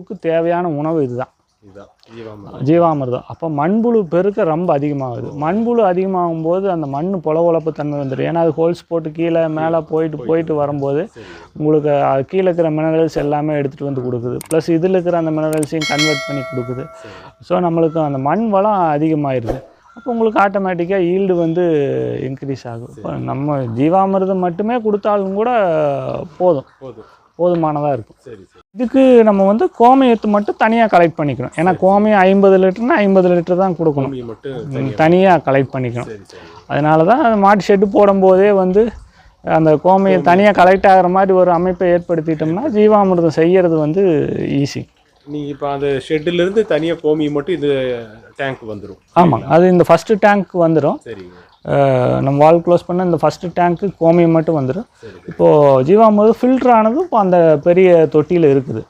இதுக்கு தேவையான உணவு இதுதான். ஜீவாமிர்தம். அப்போ மண்புழு பெருக்க ரொம்ப அதிகமாகுது. மண்புழு அதிகமாகும் போது அந்த மண் பொலவொலப்பு தன்மை வந்துடும் ஏன்னா அது ஹோல்ஸ் போட்டு கீழே மேலே போயிட்டு போயிட்டு வரும்போது உங்களுக்கு கீழே இருக்கிற மினரல்ஸ் எல்லாமே எடுத்துகிட்டு வந்து கொடுக்குது. ப்ளஸ் இதில் இருக்கிற அந்த மினரல்ஸையும் கன்வெர்ட் பண்ணி கொடுக்குது. ஸோ நம்மளுக்கு அந்த மண் வளம் அதிகமாயிருது. அப்போ உங்களுக்கு ஆட்டோமேட்டிக்காக ஈல்டு வந்து இன்க்ரீஸ் ஆகும். இப்போ நம்ம ஜீவாமிர்தம் மட்டுமே கொடுத்தாலும் கூட போதும். போதும். போதுமானதாக இருக்கும். சரி இதுக்கு நம்ம வந்து கோமியத்தை மட்டும் தனியாக கலெக்ட் பண்ணிக்கணும் ஏன்னா கோமியம் ஐம்பது லிட்டர்னா ஐம்பது லிட்டர் தான் கொடுக்கணும். தனியாக கலெக்ட் பண்ணிக்கணும் அதனால தான் அந்த மாட்டு ஷெட்டு போடும்போதே வந்து அந்த கோமியம் தனியாக கலெக்ட் ஆகிற மாதிரி ஒரு அமைப்பை ஏற்படுத்திட்டோம்னா ஜீவாமிர்தம் செய்யறது வந்து ஈஸி நீங்க இப்போ அந்த ஷெட்ல இருந்து தனியா கோமி மட்டும் இது டேங்க் வந்துரும். ஆமாம் அது இந்த ஃபஸ்ட்டு டேங்க் வந்துடும் சரிங்க. நம்ம வால் க்ளோஸ் பண்ண இந்த ஃபஸ்ட்டு டேங்க்கு கோமியம் மட்டும் வந்துடும் இப்போது ஜீவாமிர்தம் ஃபில்டர் ஆனதும் இப்போ அந்த பெரிய தொட்டியில் இருக்குது.